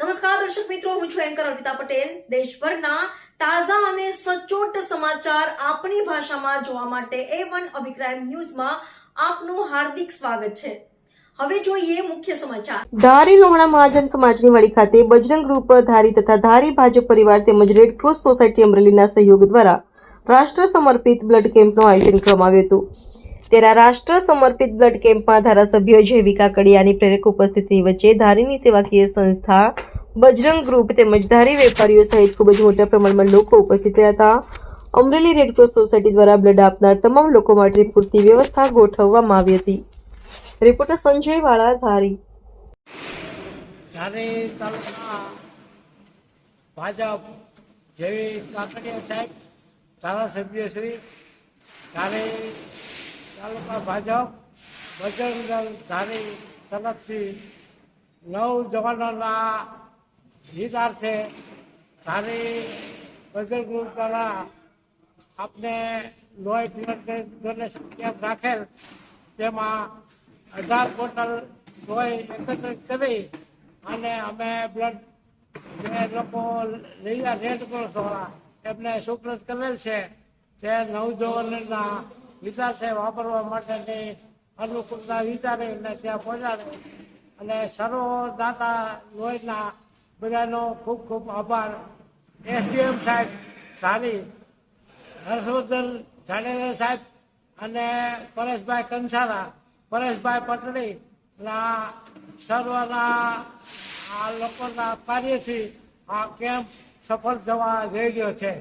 નમસ્કાર, દર્શક મિત્રો, હું છું એન્કર અર્પિતા પટેલ. દેશભરના તાજા અને સચોટ સમાચાર આપણી ભાષામાં જોવા માટે એ વન અભિપ્રાય ન્યૂઝમાં આપનું હાર્દિક સ્વાગત છે. હવે જોઈએ મુખ્ય સમાચાર. ધારી લોહણા મહાજન સમાજની વાડી ખાતે બજરંગ ગ્રુપ ધારી તથા ધારી ભાજપ પરિવાર તેમજ રેડ ક્રોસ સોસાયટી અમરેલીના સહયોગ દ્વારા રાષ્ટ્ર સમર્પિત બ્લડ કેમ્પનું આયોજન કરવામાં આવ્યું હતું. ત્યારે રાષ્ટ્ર સમર્પિત બ્લડ કેમ્પમાં ધારાસભ્ય જૈવિકા કડિયાની પ્રેરક ઉપસ્થિતિ વચ્ચે ધારીની સેવાકીય સંસ્થા બજરંગ ગ્રુપ તેમજ ધારી વેપારીઓ સહિત ખૂબ જ મોટા પ્રમાણમાં લોકો ઉપસ્થિત રહ્યા હતા. અમરેલી રેડક્રોસ સોસાયટી દ્વારા બ્લડ આપનાર તમામ લોકો માટે પૂરતી વ્યવસ્થા ગોઠવવામાં આવી હતી. રિપોર્ટર સંજય વાળા, ધારી. ધારી તાલુકા ભાજપ જેવી કાકડિયા સાહેબ, ધારાસભ્ય શ્રી ત્યારે તાલુકા ભાજપ બજરંગ દળ ધારી તરફથી નવ જવાનોના હિતાર્થે ધારી, બજરંગ દ્વારા આપને લોહી બ્લડ ડોનેશન કેમ્પ રાખેલ તેમાં અઢાર બોટલ લોહી એકત્રિત કરી અને અમે બ્લડ જે લોકો લઈ રેડ ક્રોસ વાળા, એમને સુપ્રત કરેલ છે. તે નવજવાનના વિચારશે વાપરવા માટેની અનુકૂળતા વિચારે અને ત્યાં પહોંચાડે અને સર્વ દાતા લોહીના બધાનો ખૂબ ખૂબ આભાર. એસડીએમ સાહેબ સારી હર્ષવર્ધન જાડેજા સાહેબ અને પરેશભાઈ કંસારા, પરેશભાઈ પટણી ના સર્વના આ લોકોના કાર્યથી આ કેમ્પ સફળ જવા જઈ રહ્યો છે.